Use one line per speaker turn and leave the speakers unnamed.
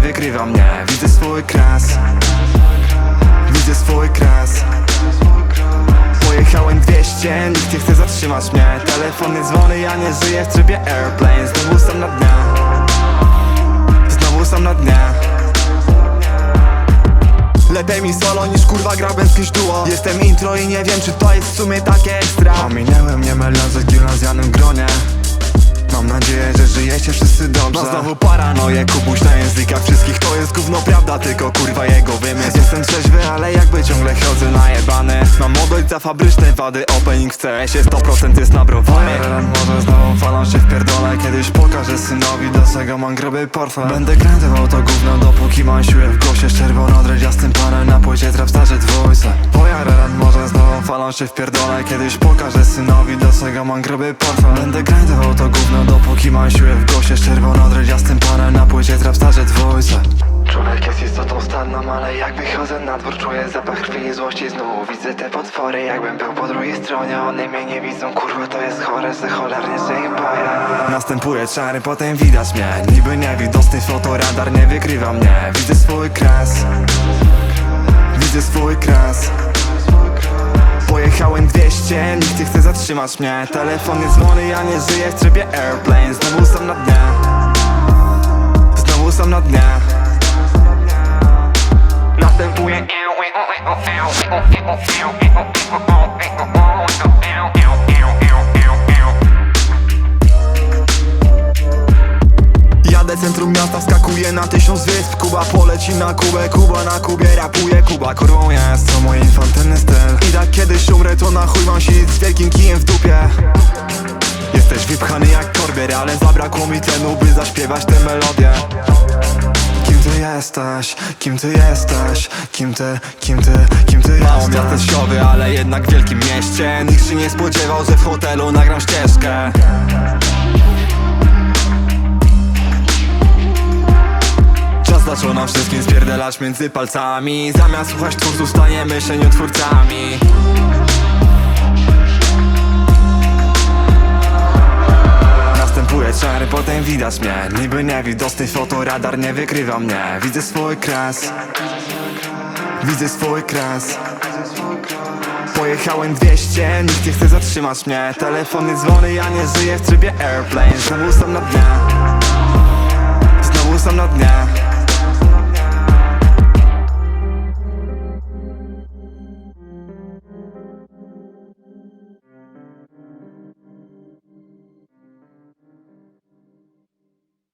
wykrywa mnie Widzę swój kras Widzę swój kras Pojechałem 200, nikt nie chce zatrzymać mnie. Telefony dzwony, ja nie żyję w trybie airplane. Znowu sam na dnie. Znowu sam na dnie. Lepiej mi solo niż kurwa gra bez kimś duo. Jestem intro i nie wiem czy to jest w sumie takie ekstra. Ominęły mnie melodze w gimnazjalnym gronie Mam nadzieję, że żyjecie wszyscy dobrze. No znowu paranoję, kubuś na językach wszystkich To jest gówno prawda, tylko kurwa jego wymysł. Jestem trzeźwy, ale jakby ciągle chodzę najebany. Mam od ojca fabryczne wady, opening w CS-ie 100% jest na browary Może znowu falą się wpierdolę Kiedyś pokażę synowi, do swego mam gruby portfel. Będę krętował to gówno, dopóki mam się wpierdolę Kiedyś pokażę synowi, do swego mam gruby portfel. Będę krętował to gówno, dopóki mam siłę w głosie. Z czerwono-dredziastym panem na płycie trap starzy dwójce. Człowiek jest istotą stanną, ale jak wychodzę na dwór Czuję zapach krwi i złości. Znowu widzę te potwory Jakbym był po drugiej stronie. One mnie nie widzą, kurwa to jest chore Że cholernie się ich boję. Następuje czary, potem widać mnie. Niby niewidoczny fotoradar nie wykrywa mnie. Widzę swój kras Widzę swój kras Pojechałem 200, nikt nie chce zatrzymać mnie Telefon nie dzwony, ja nie żyję w trybie airplane Znowu sam na dnie Znowu sam na dnie Następuje skakuję na tysiąc wysp Kuba poleci na Kubę, Kuba na Kubie rapuje Kuba kurwą jest, to mój infantylny styl I tak kiedyś umrę, to na chuj mam siedzieć z wielkim kijem w dupie Jesteś wypchany jak korbier, ale zabrakło mi tlenu, by zaśpiewać tę melodię Kim ty jesteś? Kim ty jesteś? Kim ty, kim ty, kim ty jesteś? Mało miasteczkowy, ale jednak w wielkim mieście Nikt się nie spodziewał, że w hotelu nagram ścieżkę Czas zaczął nam wszystkim spierdelać między palcami. Zamiast słuchać twórców stajemy twórcami Następuje czary, potem widać mnie. Niby niewidoczny fotoradar nie wykrywa mnie. Widzę swój kras Widzę swój kras Pojechałem 200, nikt nie chce zatrzymać mnie. Telefony dzwony, ja nie żyję w trybie airplane. Znowu sam na dnie. Znowu sam na dnie